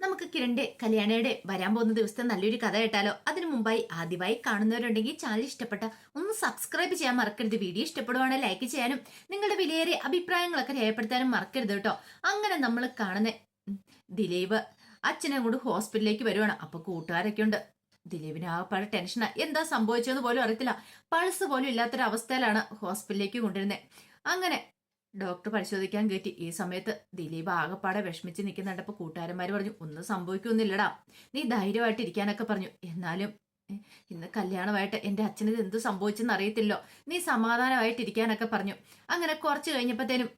നമുക്ക് കിരണിന്റെ കല്യാണയുടെ വരാൻ പോകുന്ന ദിവസത്തെ നല്ലൊരു കഥ കേട്ടാലോ? അതിനു മുമ്പായി ആദ്യമായി കാണുന്നവരുണ്ടെങ്കിൽ ചാനൽ ഇഷ്ടപ്പെട്ട ഒന്ന് സബ്സ്ക്രൈബ് ചെയ്യാൻ മറക്കരുത്. വീഡിയോ ഇഷ്ടപ്പെടുവാണെങ്കിൽ ലൈക്ക് ചെയ്യാനും നിങ്ങളുടെ വിലയേറിയ അഭിപ്രായങ്ങളൊക്കെ രേഖപ്പെടുത്താനും മറക്കരുത് കേട്ടോ. അങ്ങനെ നമ്മൾ കാണുന്ന ദിലീപ് അച്ഛനെ കൊണ്ട് ഹോസ്പിറ്റലിലേക്ക് വരുവാണ്. അപ്പൊ കൂട്ടുകാരൊക്കെ ഉണ്ട്. ദിലീപിന് ആ പല ടെൻഷനാ എന്താ സംഭവിച്ചതെന്ന് പോലും അറിയത്തില്ല. പൾസ് പോലും ഇല്ലാത്തൊരവസ്ഥയിലാണ് ഹോസ്പിറ്റലിലേക്ക് കൊണ്ടിരുന്നത് അങ്ങനെ ഡോക്ടർ പരിശോധിക്കാൻ കയറ്റി ഈ സമയത്ത് ദിലീപ് ആകപ്പാടെ വിഷമിച്ച് നിൽക്കുന്നുണ്ടപ്പോൾ കൂട്ടുകാരന്മാർ പറഞ്ഞു ഒന്നും സംഭവിക്കൊന്നുമില്ലടാ നീ ധൈര്യമായിട്ട് ഇരിക്കാനൊക്കെ പറഞ്ഞു. എന്നാലും ഇന്ന് കല്യാണമായിട്ട് എന്റെ അച്ഛന് ഇത് എന്ത് സംഭവിച്ചെന്ന് അറിയത്തില്ലോ. നീ സമാധാനമായിട്ട് ഇരിക്കാനൊക്കെ പറഞ്ഞു. അങ്ങനെ കുറച്ച് കഴിഞ്ഞപ്പോഴത്തേനും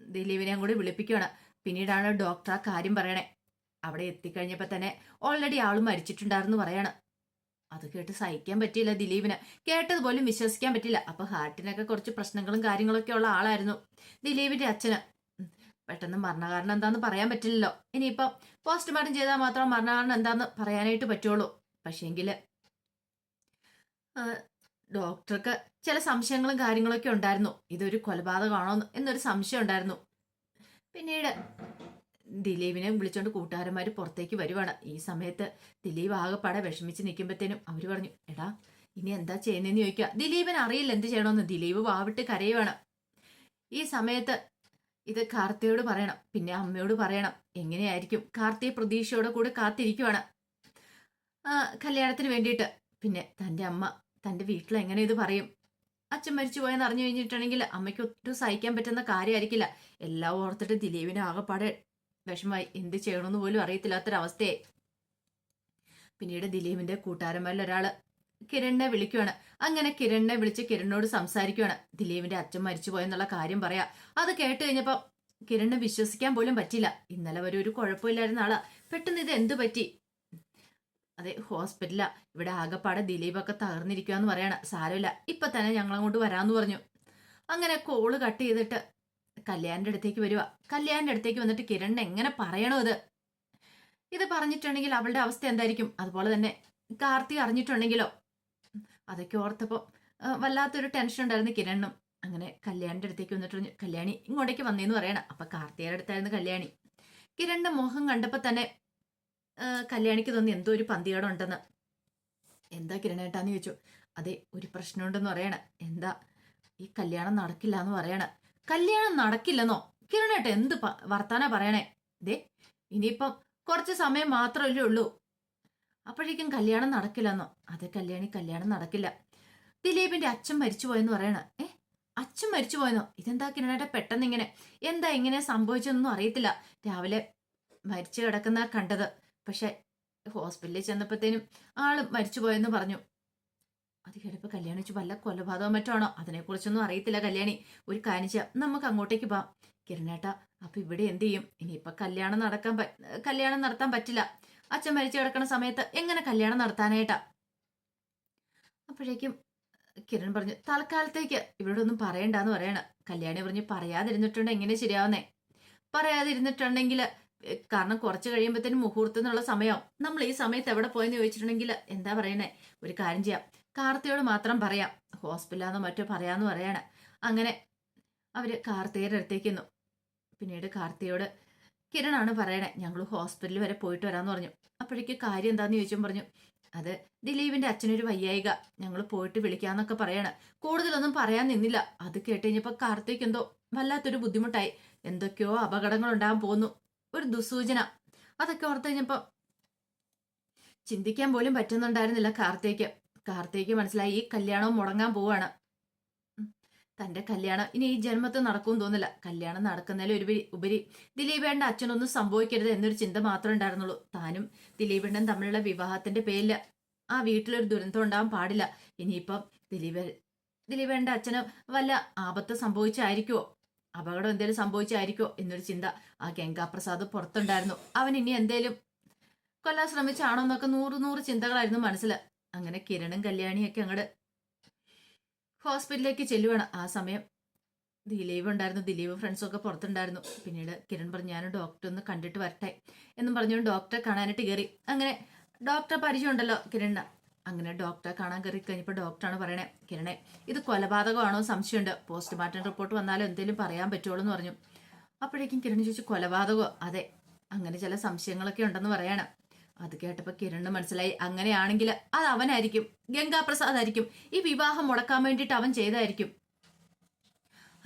ദിലീപിനെ കൂടി വിളിപ്പിക്കുകയാണ് പിന്നീടാണ് ഡോക്ടർ ആ കാര്യം പറയണേ. അവിടെ എത്തിക്കഴിഞ്ഞപ്പോൾ തന്നെ ഓൾറെഡി ആൾ മരിച്ചിട്ടുണ്ടായിരുന്നു പറയാണ്. അത് കേട്ട് സഹിക്കാൻ പറ്റിയില്ല ദിലീപിന്. കേട്ടത് പോലും വിശ്വസിക്കാൻ പറ്റില്ല അപ്പൊ ഹാർട്ടിനൊക്കെ കുറച്ച് പ്രശ്നങ്ങളും കാര്യങ്ങളൊക്കെ ഉള്ള ആളായിരുന്നു ദിലീപിന്റെ അച്ഛന്. പെട്ടെന്ന് മരണകാരണം എന്താന്ന് പറയാൻ പറ്റില്ലല്ലോ. ഇനിയിപ്പം പോസ്റ്റ്മോർട്ടം ചെയ്താൽ മാത്രം മരണകാരണം എന്താന്ന് പറയാനായിട്ട് പറ്റുള്ളൂ. പക്ഷേങ്കിൽ ഡോക്ടർക്ക് ചില സംശയങ്ങളും കാര്യങ്ങളൊക്കെ ഉണ്ടായിരുന്നു. ഇതൊരു കൊലപാതകമാണോ എന്നൊരു സംശയം ഉണ്ടായിരുന്നു. പിന്നീട് ദിലീപിനെ വിളിച്ചോണ്ട് കൂട്ടുകാരന്മാർ പുറത്തേക്ക് വരുവാണ്. ഈ സമയത്ത് ദിലീപ് ആകെപ്പാടെ വിഷമിച്ച് നിൽക്കുമ്പോഴത്തേനും അവർ പറഞ്ഞു എടാ ഇനി എന്താ ചെയ്യുന്നതെന്ന് ചോദിക്കുക ദിലീപിന് അറിയില്ല എന്ത് ചെയ്യണമെന്ന് ദിലീപ് വാവിട്ട് കരയുവാണ്. ഈ സമയത്ത് ഇത് കാർത്തിയോട് പറയണം പിന്നെ അമ്മയോട് പറയണം എങ്ങനെയായിരിക്കും കാർത്തി പ്രതീക്ഷയോടെ കൂടെ കാത്തിരിക്കുവാണ്. കല്യാണത്തിന് വേണ്ടിയിട്ട്. പിന്നെ തന്റെ അമ്മ തന്റെ വീട്ടിൽ എങ്ങനെ ഇത് പറയും? അച്ഛൻ മരിച്ചു പോയെന്ന് അറിഞ്ഞു കഴിഞ്ഞിട്ടുണ്ടെങ്കിൽ അമ്മയ്ക്ക് ഒട്ടും സഹിക്കാൻ പറ്റുന്ന കാര്യമായിരിക്കില്ല എല്ലാം ഓർത്തിട്ട് ദിലീപിന് ആകെപ്പാടെ വിഷമായി എന്ത് ചെയ്യണമെന്ന് പോലും അറിയത്തില്ലാത്തൊരവസ്ഥയായി. പിന്നീട് ദിലീപിന്റെ കൂട്ടുകാരന്മാരിൽ ഒരാൾ കിരണിനെ വിളിക്കുവാണ്. അങ്ങനെ കിരണിനെ വിളിച്ച് കിരണിനോട് സംസാരിക്കുവാണ്. ദിലീപിന്റെ അച്ഛൻ മരിച്ചു പോയെന്നുള്ള കാര്യം പറയാ. അത് കേട്ട് കഴിഞ്ഞപ്പോ കിരണിനെ വിശ്വസിക്കാൻ പോലും പറ്റില്ല ഇന്നലെ വരെ ഒരു കുഴപ്പമില്ലായിരുന്ന ആളാ. പെട്ടെന്ന് ഇത് എന്തു പറ്റി? അതെ ഹോസ്പിറ്റലാ ഇവിടെ ആകെപ്പാടെ ദിലീപൊക്കെ തകർന്നിരിക്കുക എന്ന് പറയണ. സാരമില്ല ഇപ്പൊ തന്നെ ഞങ്ങൾ അങ്ങോട്ട് വരാന്ന് പറഞ്ഞു. അങ്ങനെ കോൾ കട്ട് ചെയ്തിട്ട് കല്യാണിന്റെ അടുത്തേക്ക് വരുക കല്യാണിന്റെ അടുത്തേക്ക് വന്നിട്ട് കിരൺ എങ്ങനെ പറയണോ ഇത്? ഇത് പറഞ്ഞിട്ടുണ്ടെങ്കിൽ അവളുടെ അവസ്ഥ എന്തായിരിക്കും? അതുപോലെ തന്നെ കാർത്തി അറിഞ്ഞിട്ടുണ്ടെങ്കിലോ? അതൊക്കെ ഓർത്തപ്പോൾ വല്ലാത്തൊരു ടെൻഷൻ ഉണ്ടായിരുന്നു കിരണിനും. അങ്ങനെ കല്യാണിന്റെ അടുത്തേക്ക് വന്നിട്ട് കല്യാണി ഇങ്ങോട്ടേക്ക് വന്നേന്ന് പറയണം. അപ്പൊ കാർത്തിയുടെ അടുത്തായിരുന്നു കല്യാണി. കിരണിന്റെ മുഖം കണ്ടപ്പോൾ തന്നെ കല്യാണിക്ക് തോന്നി എന്തോ ഒരു പന്തികടം ഉണ്ടെന്ന്. എന്താ കിരണേട്ടാന്ന് ചോദിച്ചു. അതെ ഒരു പ്രശ്നമുണ്ടെന്ന് പറയണ. എന്താ? ഈ കല്യാണം നടക്കില്ല എന്ന് പറയണ. കല്യാണം നടക്കില്ലെന്നോ? കിരണേട്ട എന്ത് വർത്താന പറയണേ? ദേ ഇനിയിപ്പം കുറച്ച് സമയം മാത്രമല്ലേ ഉള്ളൂ. അപ്പോഴേക്കും കല്യാണം നടക്കില്ലെന്നോ? അതെ കല്യാണി കല്യാണം നടക്കില്ല. ദിലീപിന്റെ അച്ഛൻ മരിച്ചുപോയെന്ന് പറയണ. ഏ അച്ഛൻ മരിച്ചുപോയെന്നോ? ഇതെന്താ കിരണേട്ട പെട്ടെന്ന് ഇങ്ങനെ എന്താ ഇങ്ങനെ സംഭവിച്ചതൊന്നും അറിയത്തില്ല. രാവിലെ മരിച്ചു കിടക്കുന്ന കണ്ടത്. പക്ഷെ ഹോസ്പിറ്റലിൽ ചെന്നപ്പോഴത്തേനും ആൾ മരിച്ചുപോയെന്ന് പറഞ്ഞു. അത് ചിലപ്പോൾ കല്യാണി വെച്ച് വല്ല കൊലപാതകം മറ്റാണോ? അതിനെക്കുറിച്ചൊന്നും അറിയത്തില്ല കല്യാണി. ഒരു ചെയ്യാം. നമുക്ക് അങ്ങോട്ടേക്ക് പോവാം. കിരണേട്ട അപ്പൊ ഇവിടെ എന്ത് ചെയ്യും? ഇനിയിപ്പൊ കല്യാണം നടക്കാൻ കല്യാണം നടത്താൻ പറ്റില്ല. അച്ഛൻ മരിച്ചു കിടക്കുന്ന സമയത്ത് എങ്ങനെ കല്യാണം നടത്താനായിട്ടാ? അപ്പോഴേക്കും കിരൺ പറഞ്ഞു തൽക്കാലത്തേക്ക് ഇവിടെ ഒന്നും പറയണ്ടെന്ന് പറയണ. കല്യാണി പറഞ്ഞു പറയാതിരുന്നിട്ടുണ്ട് എങ്ങനെ ശരിയാവുന്നേ? പറയാതിരുന്നിട്ടുണ്ടെങ്കിൽ കാരണം കുറച്ച് കഴിയുമ്പോഴത്തേനും മുഹൂർത്തം എന്നുള്ള സമയം നമ്മൾ ഈ സമയത്ത് എവിടെ പോയെന്ന് ചോദിച്ചിട്ടുണ്ടെങ്കിൽ എന്താ പറയണേ? ഒരു കാര്യം ചെയ്യാം. കാർത്തിയോട് മാത്രം പറയാം. ഹോസ്പിറ്റലാന്നോ മറ്റോ പറയാന്ന് പറയാണ്. അങ്ങനെ അവർ കാർത്തിയുടെ അടുത്തേക്കുന്നു പിന്നീട് കാർത്തിയോട് കിരണാണ് പറയണേ ഞങ്ങൾ ഹോസ്പിറ്റലിൽ വരെ പോയിട്ട് വരാന്ന് പറഞ്ഞു. അപ്പോഴേക്കും കാര്യം എന്താന്ന് ചോദിച്ചും പറഞ്ഞു. അത് ദിലീപിന്റെ അച്ഛനൊരു വയ്യായിക. ഞങ്ങൾ പോയിട്ട് വിളിക്കാന്നൊക്കെ പറയാണ്. കൂടുതലൊന്നും പറയാൻ നിന്നില്ല. അത് കേട്ട് കഴിഞ്ഞപ്പോ കാർത്തിക്ക് എന്തോ വല്ലാത്തൊരു ബുദ്ധിമുട്ടായി. എന്തൊക്കെയോ അപകടങ്ങൾ ഉണ്ടാകാൻ പോകുന്നു ഒരു ദുസൂചന അതൊക്കെ ഓർത്ത് കഴിഞ്ഞപ്പോ ചിന്തിക്കാൻ പോലും പറ്റുന്നുണ്ടായിരുന്നില്ല കാർത്തേക്ക് കാർത്തേക്ക് മനസ്സിലായി. ഈ കല്യാണവും മുടങ്ങാൻ പോവാണ്. തന്റെ കല്യാണം. ഇനി ഈ ജന്മത്തിൽ നടക്കുമെന്ന് തോന്നില്ല കല്യാണം നടക്കുന്നതിൽ ഒരു ഉപരി ദിലീപേണ്ട അച്ഛനൊന്നും സംഭവിക്കരുത് എന്നൊരു ചിന്ത മാത്രമേ ഉണ്ടായിരുന്നുള്ളൂ. താനും ദിലീപേണ്ടൻ തമ്മിലുള്ള വിവാഹത്തിന്റെ പേരിൽ ആ വീട്ടിലൊരു ദുരന്തം ഉണ്ടാവാൻ പാടില്ല. ഇനിയിപ്പം ദിലീപ് ദിലീപേണ്ട അച്ഛന് വല്ല ആപത്ത് സംഭവിച്ചായിരിക്കുമോ അപകടം എന്തേലും സംഭവിച്ചായിരിക്കോ എന്നൊരു ചിന്ത ആ ഗംഗാപ്രസാദ് പുറത്തുണ്ടായിരുന്നു. അവൻ ഇനി എന്തേലും കൊല്ലാൻ ശ്രമിച്ചാണോ എന്നൊക്കെ നൂറ് നൂറ് ചിന്തകളായിരുന്നു മനസ്സിൽ. അങ്ങനെ കിരണും കല്യാണിയൊക്കെ അങ്ങോട്ട് ഹോസ്പിറ്റലിലേക്ക് ചെല്ലുവാണ്. ആ സമയം ദിലീപ് ഉണ്ടായിരുന്നു. ദിലീപ് ഫ്രണ്ട്സും ഒക്കെ പുറത്തുണ്ടായിരുന്നു. പിന്നീട് കിരൺ പറഞ്ഞു ഞാൻ ഡോക്ടറെ ഒന്ന് കണ്ടിട്ട് വരട്ടെ എന്നും പറഞ്ഞുകൊണ്ട് ഡോക്ടറെ കാണാനായിട്ട് കയറി അങ്ങനെ ഡോക്ടറെ പരിചയമുണ്ടല്ലോ കിരണിന്. അങ്ങനെ ഡോക്ടറെ കാണാൻ കയറി കഴിഞ്ഞപ്പോൾ ഡോക്ടറാണ് പറയണേ കിരണേ ഇത് കൊലപാതകമാണോ? സംശയമുണ്ട്. പോസ്റ്റ്മോർട്ടം റിപ്പോർട്ട് വന്നാലും എന്തെങ്കിലും പറയാൻ പറ്റുള്ളൂ എന്ന് പറഞ്ഞു. അപ്പോഴേക്കും കിരൺ ചോദിച്ചു കൊലപാതകമോ? അതെ അങ്ങനെ ചില സംശയങ്ങളൊക്കെ ഉണ്ടെന്ന് പറയാണ്. അത് കേട്ടപ്പോൾ കിരണ് മനസ്സിലായി. അങ്ങനെയാണെങ്കിൽ അത് അവനായിരിക്കും. ഗംഗാപ്രസാദ് ആയിരിക്കും ഈ വിവാഹം മുടക്കാൻ വേണ്ടിയിട്ട് അവൻ ചെയ്തായിരിക്കും.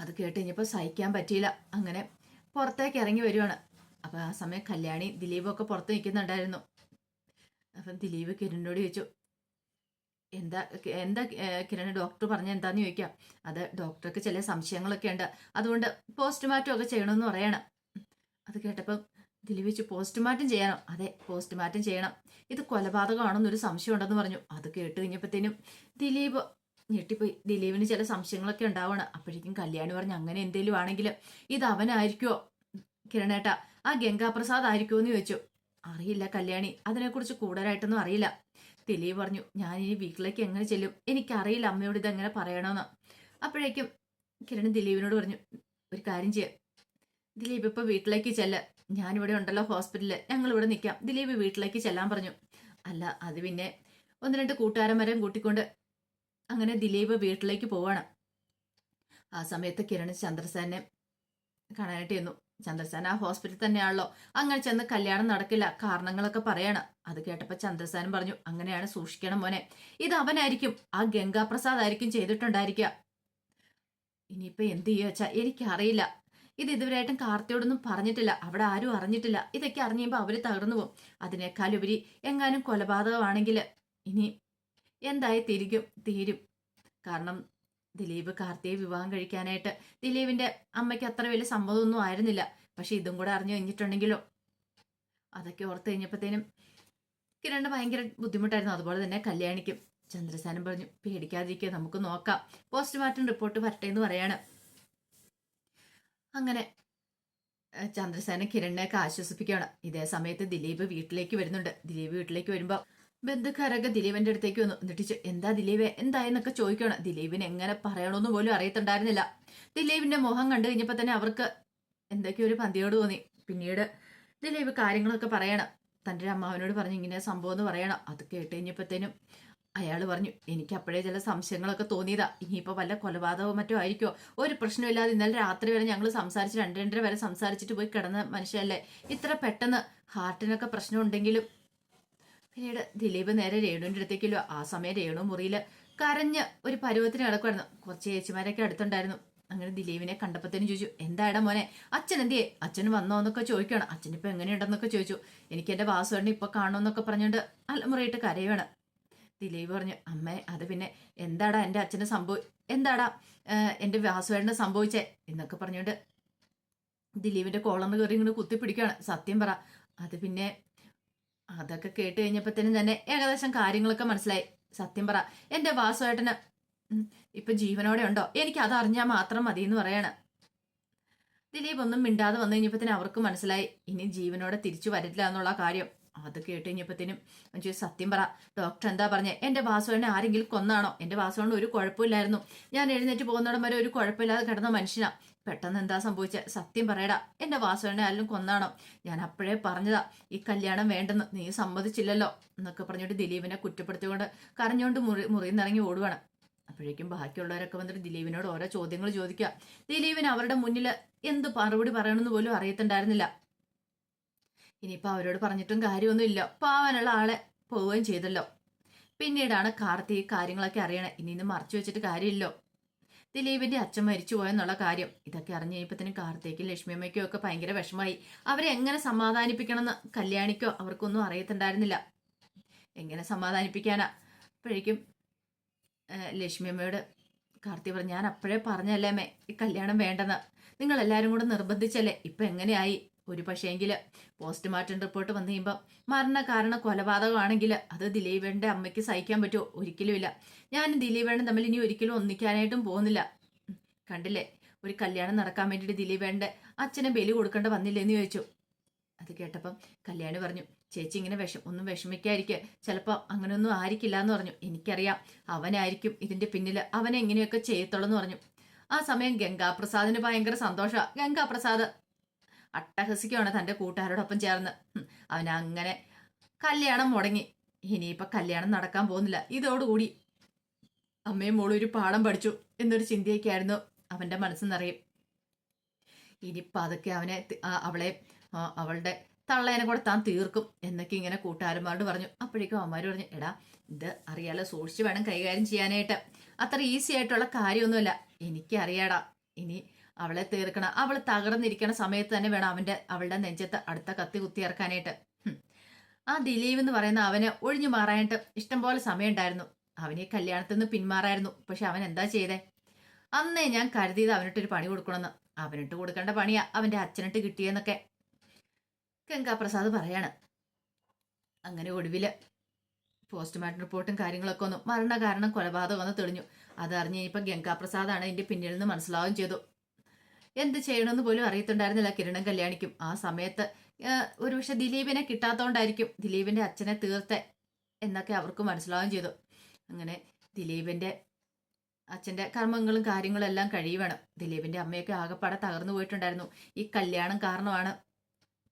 അത് കേട്ട് കഴിഞ്ഞപ്പോൾ സഹിക്കാൻ പറ്റിയില്ല. അങ്ങനെ പുറത്തേക്ക് ഇറങ്ങി വരുവാണ്. അപ്പോൾ ആ സമയം കല്യാണി ദിലീപൊക്കെ പുറത്ത് നിൽക്കുന്നുണ്ടായിരുന്നു. അപ്പം ദിലീപ് കിരണിനോട് ചോദിച്ചു എന്താ എന്താ കിരൺ ഡോക്ടർ പറഞ്ഞ എന്താന്ന് ചോദിക്കാം. അത് ഡോക്ടർക്ക് ചില സംശയങ്ങളൊക്കെ ഉണ്ട്. അതുകൊണ്ട് പോസ്റ്റ്മോർട്ടം ഒക്കെ ചെയ്യണമെന്ന് പറയണം. അത് കേട്ടപ്പം ദിലീപ് വെച്ച് പോസ്റ്റ്മോർട്ടം ചെയ്യണം. അതെ പോസ്റ്റ്മോർട്ടം ചെയ്യണം. ഇത് കൊലപാതകമാണെന്നൊരു സംശയം ഉണ്ടെന്ന് പറഞ്ഞു. അത് കേട്ട് കഴിഞ്ഞപ്പോഴത്തേനും ദിലീപ് ഞെട്ടിപ്പോയി. ദിലീപിന് ചില സംശയങ്ങളൊക്കെ ഉണ്ടാവണം. അപ്പോഴേക്കും കല്യാണി പറഞ്ഞു അങ്ങനെ എന്തേലും ആണെങ്കിൽ ഇത് അവനായിരിക്കുമോ കിരണേട്ട ആ ഗംഗാപ്രസാദ് ആയിരിക്കുമോ എന്ന് ചോദിച്ചു. അറിയില്ല കല്യാണി അതിനെക്കുറിച്ച് കൂടുതലായിട്ടൊന്നും അറിയില്ല. ദിലീപ് പറഞ്ഞു ഞാൻ ഇനി വീട്ടിലേക്ക് എങ്ങനെ ചെല്ലും? എനിക്കറിയില്ല അമ്മയോട് ഇത് എങ്ങനെ പറയണമെന്ന് അപ്പോഴേക്കും കിരൺ ദിലീപിനോട് പറഞ്ഞു ഒരു കാര്യം ചെയ്യാം. ദിലീപ് ഇപ്പൊ വീട്ടിലേക്ക് ചെല്ല. ഞാനിവിടെ ഉണ്ടല്ലോ ഹോസ്പിറ്റലിൽ ഞങ്ങൾ ഇവിടെ നിൽക്കാം ദിലീപ് വീട്ടിലേക്ക് ചെല്ലാൻ പറഞ്ഞു. അല്ല അത് പിന്നെ ഒന്ന് രണ്ട് കൂട്ടുകാരന്മാരെയും കൂട്ടിക്കൊണ്ട് അങ്ങനെ ദിലീപ് വീട്ടിലേക്ക് പോവാണ്. ആ സമയത്ത് കിരൺ ചന്ദ്രസേനെ കാണാനായിട്ട് ചെന്നു. ചന്ദ്രസേന ആ ഹോസ്പിറ്റലിൽ തന്നെയാണല്ലോ. അങ്ങനെ ചെന്ന് കല്യാണം നടക്കില്ല. കാരണങ്ങളൊക്കെ പറയാണ്. അത് കേട്ടപ്പോൾ ചന്ദ്രസേനൻ പറഞ്ഞു അങ്ങനെയാണ് സൂക്ഷിക്കണം മോനെ. ഇത് അവനായിരിക്കും. ആ ഗംഗാപ്രസാദ് ആയിരിക്കും ചെയ്തിട്ടുണ്ടായിരിക്കുക. ഇനിയിപ്പോ എന്ത് ചെയ്യുക വെച്ചാ? എനിക്കറിയില്ല. ഇത് ഇതുവരെയായിട്ടും കാർത്തിയോടൊന്നും പറഞ്ഞിട്ടില്ല. അവിടെ ആരും അറിഞ്ഞിട്ടില്ല. ഇതൊക്കെ അറിഞ്ഞുമ്പോൾ അവർ തകർന്നു പോകും. അതിനേക്കാളുപരി എങ്ങാനും കൊലപാതകമാണെങ്കിൽ ഇനി എന്തായി തിരിക്കും? തീരും. കാരണം ദിലീപ് കാർത്തിയെ വിവാഹം കഴിക്കാനായിട്ട് ദിലീപിന്റെ അമ്മയ്ക്ക് അത്ര വലിയ സമ്മതമൊന്നും ആയിരുന്നില്ല. പക്ഷെ ഇതും കൂടെ അറിഞ്ഞു കഴിഞ്ഞിട്ടുണ്ടെങ്കിലോ? അതൊക്കെ ഓർത്ത് കഴിഞ്ഞപ്പോഴത്തേനും കിരണ് ഭയങ്കര ബുദ്ധിമുട്ടായിരുന്നു. അതുപോലെ തന്നെ കല്യാണിക്കും. ചന്ദ്രസാനം പറഞ്ഞു പേടിക്കാതിരിക്കുക നമുക്ക് നോക്കാം. പോസ്റ്റ്മോർട്ടം റിപ്പോർട്ട് വരട്ടെ എന്ന് പറയാണ്. അങ്ങനെ ചന്ദ്രസേന കിരണിനെയൊക്കെ ആശ്വസിപ്പിക്കുകയാണ്. ഇതേ സമയത്ത് ദിലീപ് വീട്ടിലേക്ക് വരുന്നുണ്ട്. ദിലീപ് വീട്ടിലേക്ക് വരുമ്പോൾ ബന്ധുക്കാരൊക്കെ ദിലീപിന്റെ അടുത്തേക്ക് വന്നു. എന്നിട്ട് എന്താ ദിലീപ്? എന്തായെന്നൊക്കെ ചോദിക്കണം ദിലീപിന് എങ്ങനെ പറയണമെന്ന് പോലും അറിയത്തുണ്ടായിരുന്നില്ല. ദിലീപിന്റെ മുഖം കണ്ടു കഴിഞ്ഞപ്പോൾ തന്നെ അവർക്ക് എന്തൊക്കെയോ ഒരു പന്തിയോട് തോന്നി. പിന്നീട് ദിലീപ് കാര്യങ്ങളൊക്കെ പറയണം. തന്റെ അമ്മാവനോട് പറഞ്ഞു ഇങ്ങനെ സംഭവം എന്ന് പറയണം. അത് കേട്ട് കഴിഞ്ഞപ്പോഴത്തേനും അയാൾ പറഞ്ഞു എനിക്ക് അപ്പോഴേ ചില സംശയങ്ങളൊക്കെ തോന്നിയതാ. ഇനിയിപ്പോൾ വല്ല കൊലപാതകവും മറ്റോ ആയിരിക്കോ ഒരു പ്രശ്നമില്ലാതെ ഇന്നലെ രാത്രി വരെ ഞങ്ങൾ സംസാരിച്ച് രണ്ട് രണ്ടര വരെ സംസാരിച്ചിട്ട് പോയി കിടന്ന മനുഷ്യല്ലേ ഇത്ര പെട്ടെന്ന് ഹാർട്ടിനൊക്കെ പ്രശ്നം ഉണ്ടെങ്കിലും പിന്നീട് ദിലീപ് നേരെ രേണുവിന്റെ അടുത്തേക്കല്ലോ ആ സമയം രേണു മുറിയിൽ കരഞ്ഞ് ഒരു പരുവത്തിന് കിടക്കുമായിരുന്നു കുറച്ച് ചേച്ചിമാരൊക്കെ അടുത്തുണ്ടായിരുന്നു. അങ്ങനെ ദിലീപിനെ കണ്ടപ്പത്തേനും ചോദിച്ചു എന്താടാ മോനെ? അച്ഛൻ എന്തിയേ? അച്ഛൻ വന്നോ എന്നൊക്കെ ചോദിക്കണം അച്ഛൻ എങ്ങനെയുണ്ടെന്നൊക്കെ ചോദിച്ചു. എനിക്ക് എന്റെ വാസുവേണ്ണ ഇപ്പൊ കാണുമെന്നൊക്കെ പറഞ്ഞുകൊണ്ട് അലമുറയിട്ട് കരയുവാണ്. ദിലീപ് പറഞ്ഞു അമ്മേ അത് പിന്നെ എന്താടാ എന്റെ അച്ഛന് സംഭവ എന്താടാ എന്റെ വാസുവേണ്ണ സംഭവിച്ചേ? എന്നൊക്കെ പറഞ്ഞുകൊണ്ട് ദിലീപിന്റെ കോളന്ന് കയറി ഇങ്ങനെ കുത്തിപ്പിടിക്കുകയാണ്. സത്യം പറ അത് പിന്നെ അതൊക്കെ കേട്ട് കഴിഞ്ഞപ്പോഴത്തേനും തന്നെ ഏകദേശം കാര്യങ്ങളൊക്കെ മനസ്സിലായി. സത്യം പറ എന്റെ വാസുവേട്ടന് ഇപ്പം ഇപ്പൊ ജീവനോടെ ഉണ്ടോ? എനിക്ക് അത് അറിഞ്ഞാൽ മാത്രം മതി എന്ന് പറയാണ്. ദിലീപ് ഒന്നും മിണ്ടാതെ വന്നു കഴിഞ്ഞപ്പോഴത്തേനും അവർക്ക് മനസ്സിലായി ഇനി ജീവനോടെ തിരിച്ചു വരില്ല എന്നുള്ള കാര്യം. അത് കേട്ട് കഴിഞ്ഞപ്പോഴത്തേനും ചോദിച്ചു സത്യം പറ ഡോക്ടർ എന്താ പറഞ്ഞേ? എന്റെ വാസുവിനെ ആരെങ്കിലും കൊന്നാണോ? എന്റെ വാസുവിന് ഒരു കുഴപ്പമില്ലായിരുന്നു. ഞാൻ എഴുന്നേറ്റ് പോകുന്നിടം വരെ ഒരു കുഴപ്പമില്ലാതെ കിടന്ന മനുഷ്യനാ. പെട്ടെന്ന് എന്താ സംഭവിച്ചത് സത്യം പറയടാ എന്റെ വാസുവിനെ ആരെങ്കിലും കൊന്നാണോ? ഞാൻ അപ്പോഴേ പറഞ്ഞതാ ഈ കല്യാണം വേണ്ടെന്ന് നീ സമ്മതിച്ചില്ലല്ലോ എന്നൊക്കെ പറഞ്ഞിട്ട് ദിലീപിനെ കുറ്റപ്പെടുത്തിക്കൊണ്ട് കരഞ്ഞുകൊണ്ട് മുറി മുറിയിൽ നിന്നിറങ്ങി ഓടുവാണ്. അപ്പോഴേക്കും ബാക്കിയുള്ളവരൊക്കെ വന്നിട്ട് ദിലീപിനോട് ഓരോ ചോദ്യങ്ങൾ ചോദിക്കുക. ദിലീപിന് അവരുടെ മുന്നിൽ എന്ത് മറുപടി പറയണമെന്ന് പോലും അറിയത്തുണ്ടായിരുന്നില്ല. ഇനിയിപ്പോൾ അവരോട് പറഞ്ഞിട്ടും കാര്യമൊന്നുമില്ല. പാവാനുള്ള ആളെ പോവുകയും ചെയ്തല്ലോ. പിന്നീടാണ് കാർത്തി ഈ കാര്യങ്ങളൊക്കെ അറിയണേ. ഇനി ഇന്ന് മറച്ചു വെച്ചിട്ട് കാര്യമില്ലോ ദിലീപിന്റെ അച്ഛൻ മരിച്ചു പോയെന്നുള്ള കാര്യം. ഇതൊക്കെ അറിഞ്ഞു കഴിഞ്ഞപ്പത്തിന് കാർത്തിക്കും ലക്ഷ്മിയമ്മയ്ക്കും ഒക്കെ ഭയങ്കര വിഷമായി അവരെ എങ്ങനെ സമാധാനിപ്പിക്കണമെന്ന് കല്യാണിക്കോ അവർക്കൊന്നും അറിയത്തുണ്ടായിരുന്നില്ല. എങ്ങനെ സമാധാനിപ്പിക്കാനാ? അപ്പോഴേക്കും ലക്ഷ്മിയമ്മയോട് കാർത്തി പറഞ്ഞു ഞാൻ അപ്പോഴേ പറഞ്ഞല്ലേ അമ്മേ ഈ കല്യാണം വേണ്ടെന്ന്. നിങ്ങൾ എല്ലാവരും കൂടെ നിർബന്ധിച്ചല്ലേ? ഇപ്പം എങ്ങനെയായി? ഒരു പക്ഷേങ്കിൽ പോസ്റ്റ്മോർട്ടം റിപ്പോർട്ട് വന്നു കഴിയുമ്പോൾ മരണ കാരണം കൊലപാതകമാണെങ്കിൽ അത് ദിലീപേന്റെ അമ്മയ്ക്ക് സഹിക്കാൻ പറ്റുമോ? ഒരിക്കലുമില്ല. ഞാനും ദിലീപേണ്ണും തമ്മിൽ ഇനി ഒരിക്കലും ഒന്നിക്കാനായിട്ടും പോകുന്നില്ല. കണ്ടില്ലേ? ഒരു കല്യാണം നടക്കാൻ വേണ്ടിയിട്ട് ദിലീപേന്റെ അച്ഛനെ ബലി കൊടുക്കേണ്ട വന്നില്ലെന്ന് ചോദിച്ചു. അത് കേട്ടപ്പം കല്യാണി പറഞ്ഞു ചേച്ചി ഇങ്ങനെ വിഷം ഒന്നും വിഷമിക്കാതിരിക്കുക ചിലപ്പോൾ അങ്ങനെയൊന്നും ആയിരിക്കില്ല എന്ന് പറഞ്ഞു. എനിക്കറിയാം അവനായിരിക്കും ഇതിന്റെ പിന്നിൽ അവനെ എങ്ങനെയൊക്കെ ചെയ്യത്തുള്ളൂ എന്ന് പറഞ്ഞു. ആ സമയം ഗംഗാപ്രസാദിന് ഭയങ്കര സന്തോഷമാണ് ഗംഗാപ്രസാദ് അട്ടഹസിക്കുകയാണ് തന്റെ കൂട്ടുകാരോടൊപ്പം ചേർന്ന്. അവൻ അങ്ങനെ കല്യാണം മുടങ്ങി. ഇനിയിപ്പോൾ കല്യാണം നടക്കാൻ പോകുന്നില്ല. ഇതോടുകൂടി അമ്മയും മോളും ഒരു പാഠം പഠിച്ചു എന്നൊരു ചിന്തയൊക്കെയായിരുന്നു അവന്റെ മനസ്സിൽ നിറയും. ഇനിയിപ്പോൾ അതൊക്കെ അവനെ അവളെ അവളുടെ തള്ളേനെ കൂടെ താൻ തീർക്കും എന്നൊക്കെ ഇങ്ങനെ കൂട്ടുകാരന്മാരോട് പറഞ്ഞു. അപ്പോഴേക്കും അമ്മമാർ പറഞ്ഞു എടാ ഇത് അറിയാലോ സൂക്ഷിച്ച് വേണം കൈകാര്യം ചെയ്യാനായിട്ട്. അത്ര ഈസി ആയിട്ടുള്ള കാര്യമൊന്നുമില്ല. എനിക്കറിയാടാ. ഇനി അവളെ തീർക്കണം. അവൾ തകർന്നിരിക്കണ സമയത്ത് തന്നെ വേണം അവന്റെ അവളുടെ നെഞ്ചത്ത് അടുത്ത കത്തി കുത്തി ഇറക്കാനായിട്ട്. ആ ദിലീപ് എന്ന് പറയുന്ന അവന് ഒഴിഞ്ഞു മാറാനായിട്ട് ഇഷ്ടംപോലെ സമയമുണ്ടായിരുന്നു. അവന് കല്യാണത്തിൽ നിന്ന് പിന്മാറായിരുന്നു. പക്ഷെ അവൻ എന്താ ചെയ്തേ? അന്നേ ഞാൻ കരുതിയത് അവനിട്ടൊരു പണി കൊടുക്കണമെന്ന്. അവനിട്ട് കൊടുക്കേണ്ട പണിയാ. അവന്റെ അച്ഛനിട്ട് കിട്ടിയെന്നൊക്കെ ഗംഗാപ്രസാദ് പറയാണ്. അങ്ങനെ ഒടുവിൽ പോസ്റ്റ്മോർട്ടം റിപ്പോർട്ടും കാര്യങ്ങളൊക്കെ ഒന്നും മരണകാരണം കൊലപാതകം ഒന്ന് തെളിഞ്ഞു. അതറിഞ്ഞ് ഇനിയിപ്പോൾ ഗംഗാപ്രസാദാണ് ഇതിന്റെ പിന്നിൽ നിന്ന് മനസ്സിലാവുകയും ചെയ്തു. എന്ത് ചെയ്യണമെന്ന് പോലും അറിയത്തുണ്ടായിരുന്നില്ല കിരണൻ കല്യാണിക്കും. ആ സമയത്ത് ഒരുപക്ഷെ ദിലീപിനെ കിട്ടാത്തോണ്ടായിരിക്കും ദിലീപിന്റെ അച്ഛനെ തീർത്തെ എന്നൊക്കെ അവർക്ക് മനസ്സിലാവുകയും ചെയ്തു. അങ്ങനെ ദിലീപിന്റെ അച്ഛന്റെ കർമ്മങ്ങളും കാര്യങ്ങളും എല്ലാം കഴിയുവേണം. ദിലീപിന്റെ അമ്മയൊക്കെ ആകെപ്പാടെ തകർന്നു പോയിട്ടുണ്ടായിരുന്നു. ഈ കല്യാണം കാരണമാണ്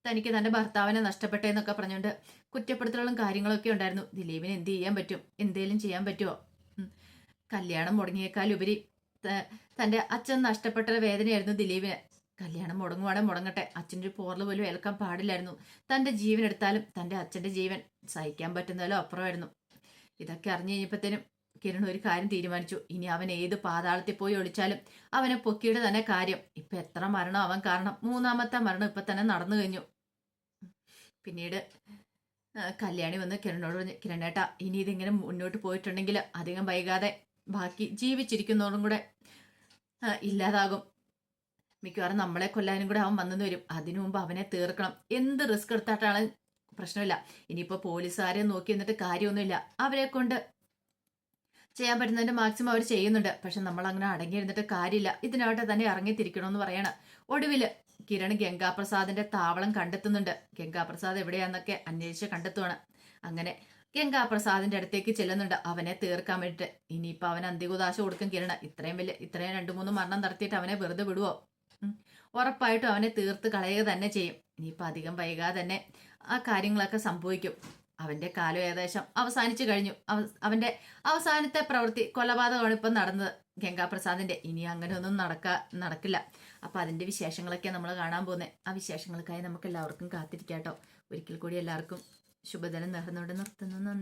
തനിക്ക് തന്റെ ഭർത്താവിനെ നഷ്ടപ്പെട്ടെന്നൊക്കെ പറഞ്ഞുകൊണ്ട് കുറ്റപ്പെടുത്തലുകളും കാര്യങ്ങളൊക്കെ ഉണ്ടായിരുന്നു. ദിലീപിന് എന്ത് ചെയ്യാൻ പറ്റും? എന്തേലും ചെയ്യാൻ പറ്റുമോ കല്യാണം മുടങ്ങിയേക്കാളുപരി ത- തന്റെ അച്ഛൻ നഷ്ടപ്പെട്ട വേദനയായിരുന്നു ദിലീപിന്. കല്യാണം മുടങ്ങുവാണെ മുടങ്ങട്ടെ. അച്ഛന്റെ ഒരു പോറൽ പോലും ഏൽക്കാൻ പാടില്ലായിരുന്നു. തന്റെ ജീവൻ എടുത്താലും തന്റെ അച്ഛന്റെ ജീവൻ സഹിക്കാൻ പറ്റുന്നതിലും അപ്പുറമായിരുന്നു. ഇതൊക്കെ അറിഞ്ഞു കഴിഞ്ഞപ്പോഴത്തേനും കിരൺ ഒരു കാര്യം തീരുമാനിച്ചു. ഇനി അവൻ ഏത് പാതാളത്തിൽ പോയി ഒളിച്ചാലും അവനെ പൊക്കിയുടെ തന്നെ കാര്യം. ഇപ്പൊ എത്ര മരണം അവൻ കാരണം. മൂന്നാമത്തെ മരണം ഇപ്പൊ തന്നെ നടന്നു കഴിഞ്ഞു. പിന്നീട് കല്യാണി വന്ന് കിരണിനോട് പറഞ്ഞു കിരണേട്ടാ ഇനി ഇതിങ്ങനെ മുന്നോട്ട് പോയിട്ടുണ്ടെങ്കിൽ അധികം വൈകാതെ ബാക്കി ജീവിച്ചിരിക്കുന്നവരും കൂടെ ഇല്ലാതാകും. മിക്കവാറും നമ്മളെ കൊല്ലാനും കൂടെ അവൻ വന്നെന്ന് വരും. അതിനു മുമ്പ് അവനെ തീർക്കണം. എന്ത് റിസ്ക് എടുത്തിട്ടാണ് പ്രശ്നമില്ല. ഇനിയിപ്പോ പോലീസുകാരെ നോക്കി എന്നിട്ട് കാര്യമൊന്നുമില്ല. അവരെ കൊണ്ട് ചെയ്യാൻ പറ്റുന്നതിന്റെ മാക്സിമം അവർ ചെയ്യുന്നുണ്ട്. പക്ഷെ നമ്മൾ അങ്ങനെ അടങ്ങിയിരുന്നിട്ട് കാര്യമില്ല. ഇതിനകത്ത് തന്നെ ഇറങ്ങിത്തിരിക്കണമെന്ന് പറയണം. ഒടുവിൽ കിരൺ ഗംഗാപ്രസാദിന്റെ താവളം കണ്ടെത്തുന്നുണ്ട്. ഗംഗാപ്രസാദ് എവിടെയാന്നൊക്കെ അന്വേഷിച്ച് കണ്ടെത്തുവാണ്. അങ്ങനെ ഗംഗാപ്രസാദിന്റെ അടുത്തേക്ക് ചെല്ലുന്നുണ്ട്. അവനെ തീർക്കാൻ വേണ്ടിട്ട്. ഇനിയിപ്പൊ അവൻ അന്തികുദാശ കൊടുക്കും കിരണ. ഇത്രയും വലിയ ഇത്രയും രണ്ടു മൂന്ന് മരണം നടത്തിയിട്ട് അവനെ വെറുതെ വിടുവോ. ഉറപ്പായിട്ടും അവനെ തീർത്ത് കളയുക തന്നെ ചെയ്യും. ഇനിയിപ്പൊ അധികം വൈകാതെ തന്നെ ആ കാര്യങ്ങളൊക്കെ സംഭവിക്കും. അവന്റെ കാലം ഏകദേശം അവസാനിച്ചു കഴിഞ്ഞു. അവ- അവന്റെ അവസാനത്തെ പ്രവൃത്തി കൊലപാതകമാണ് ഇപ്പം നടന്നത്. ഗംഗാപ്രസാദിന്റെ ഇനി അങ്ങനെ ഒന്നും നടക്കാ നടക്കില്ല. അപ്പൊ അതിന്റെ വിശേഷങ്ങളൊക്കെ നമ്മൾ കാണാൻ പോകുന്നത് ആ വിശേഷങ്ങൾക്കായി നമുക്ക് എല്ലാവർക്കും കാത്തിരിക്കാട്ടോ. ഒരിക്കൽ കൂടി എല്ലാവർക്കും ശുഭദിനം നേർന്നുകൊണ്ട് നിർത്തുന്നു. നന്ദി.